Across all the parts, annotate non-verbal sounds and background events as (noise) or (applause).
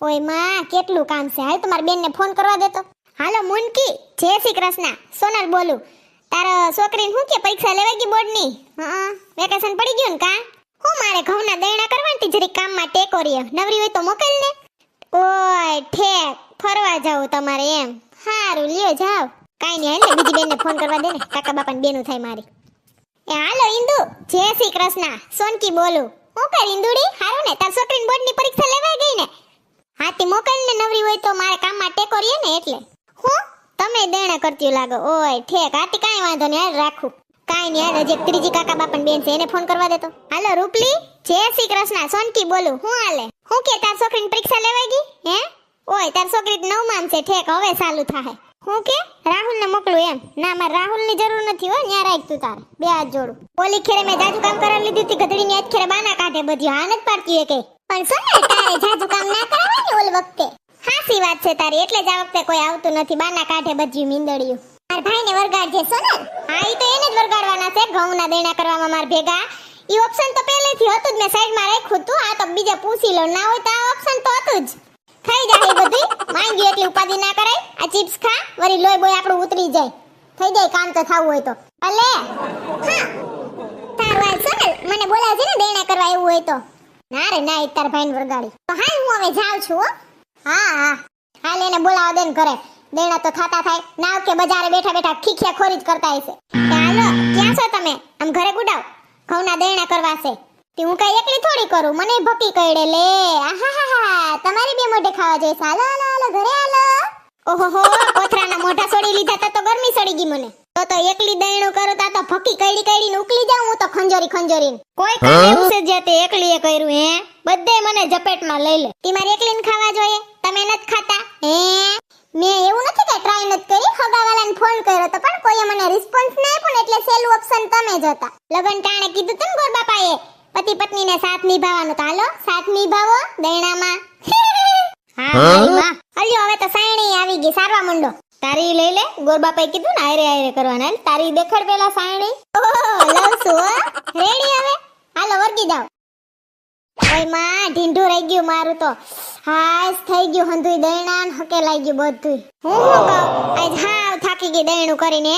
ઓયમાં, કેટલું કામ છે? હાલ તમારી બેનને ફોન કરવા દેતો. હાલો, મુનકી. જય શ્રી કૃષ્ણ. સોનલ બોલું. તારા છોકરીને શું કે પરીક્ષા લેવાઈ ગઈ બોર્ડની? હા, વેકેશન પડી ગયું ને કા? હું મારે ઘઉંના દૈણા કરવાની જરી કામમાં ટેકો રહ્યો. નવરી હોય તો મોકલ ને. ઓય, ઠેક. ફરવા જાવ તમારે એમ. હારું, લ્યો જાવ કાઈ નહીં એને બીજી બેનને ફોન કરવા દે ને. કાકા બાપાને બેનું થાય મારી. એ, હાલો ઇન્દુ જય શ્રી કૃષ્ણ. સોનકી બોલું. હું કર ઇન્દુડી હારું ને, તાર છોકરીની બોર્ડની પરીક્ષા લેવાય ગઈ ને? હાથી મોકલ ને નવરી હોય તો મારા કામમાં ટેકો રહ્યો ને એટલે. હું? તમે દેણા કરતી લાગો. ઓય, ઠેક. હાથી કાંઈ વાંધો નહીં. હાલ રાખું. કાંઈ નહીં. હાલ હજી ત્રીજી કાકા બાપન બેન છે. એને ફોન કરવા દેતો હાલો, રૂપલી. જય શ્રી કૃષ્ણ. સોનકી, બોલું. હું હાલે? હું કે તાર છોકરીની પરીક્ષા લેવાઈ ગઈ? હે? ઓય, તાર છોકરી નવ માન છે. ઠેક, હવે ચાલુ થાય હું કે? રાહુલ ને મોકલું એમ. ના, મારે રાહુલની જરૂર નથી હો. ન્યા રાખ તું તારે. બે હાથ જોડું. ઓલી ખેરે મેં જાજુ કામ કરાવી લીધું હતી. ગધડી ની આજ ખેરે બાના કાઢે બધી હા નથી પાડતી એ કે. પણ સોનલ તારે જાજુ કામ ના કરાવે ને ઓલ વખતે. હાસી વાત છે તારી, એટલે જ આ વખતે કોઈ આવતું નથી. બાના કાંઠે બધી મીંદડ્યું. માર ભાઈને વરગાડજે સોનલ હા, ઈ તો એને જ વરગાડવાના છે. ઘઉંના દેણા કરવામાં માર ભેગા. ઈ ઓપ્શન તો પહેલેથી હતું જ. મેં સાઈડમાં રાખ્યું હતું આ તો બીજા પૂછી લો. ના હોય તો આ ઓપ્શન તો હતું જ. થઈ જાય બધી માંગ્યું એટલી ઉપાધિ ના કરાય. આ ચિપ્સ ખા, વળી લોહી બોય આપણું ઉતરી જાય. થઈ જાય, કામ તો થવું હોય તો. અલે હા. તાર વાય સોનલ મને બોલાવજે ને દેણા કરવા એવું હોય તો. ના રે, ના તાર ભાઈને વરગાડી. તો હા હું હવે જાઉં છું, હો. હા હા. હાલ એને બોલાવા દે ને ઘરે. દેણા તો ખાતા થાય. નાવ કે બજારે બેઠા બેઠા ખીખ્યા ખોરી જ કરતા હશે. હાલો, ક્યાં છો તમે? આમ ઘરે ગુડાવ. ઘઉંના દેણા કરવા છે. તે હું કઈ એકલી થોડી કરું? મને ભકી કઈડે લે. આહાહા તમારી બે મોઢે ખાવા જોઈએ હાલો હાલો, ઘરે હાલો. ઓહોહો, કોથરાના મોઢા સડી લીધા તા તો ગરમી સડી ગઈ મને. તો તો એકલી દયણું કરો તા તો ફકી કઈડી કઈડી ઉકલી જાઉં હું તો ખંજોરી ખંજોરીને. કોઈ કામ એવું છે જે તે એકલીએ કર્યું હે? બધે મને ઝપેટમાં લઈ લે. તી મારે એકલીને ખાવા જોઈએ. તમે નથી ખાતા? હે? મે એવું નથી કે ટ્રાય નથી કરી. ખગાવાલાને ફોન કર્યો તો પણ કોઈએ મને રિસ્પોન્સ ન આપ્યો ને એટલે સેલું ઓપ્શન તમે જ હતા. લગન ટાણે કીધું તું ગોર બાપાએ. પતિ પત્નીને સાથ નિભાવવાનો. તો હાલો સાથ નિભાવો દૈણામાં (laughs) હા મારી માં અલ્યો હવે તો સાયણી આવી ગઈ સારવા મંડો તારી લે કીધું ને, આયરે આયરે કરવાના. હાલ. તારી દેખાડ પેલા સાયણી. ઓહો લવ સુ રેડી હવે? હાલો વર્ગી જાવ ઓયમાં, ઢીંઢું રહી ગયું મારું તો. હાસ થઈ ગયું હંધુઈ દૈણા ને લાગી ગયું બધું હું હું કહું? આજ હાવ થાકી ગઈ દૈણું કરીને.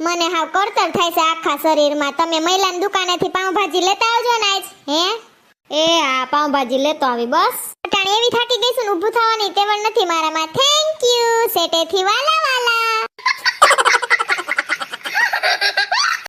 મને હાવ કરતર થાય છે આખા શરીરમાં. તમે મહિલાની દુકાનેથી પાઉંભાજી લેતા આવજો ને આજ, હે? એ, આ પાઉંભાજી લેતો આવી, બસ. અટાણે એવી થાકી ગઈ છું ને, ઊભું થવાની ટેવલ નથી મારામાં. થેન્ક યુ સેટેથી વાલા.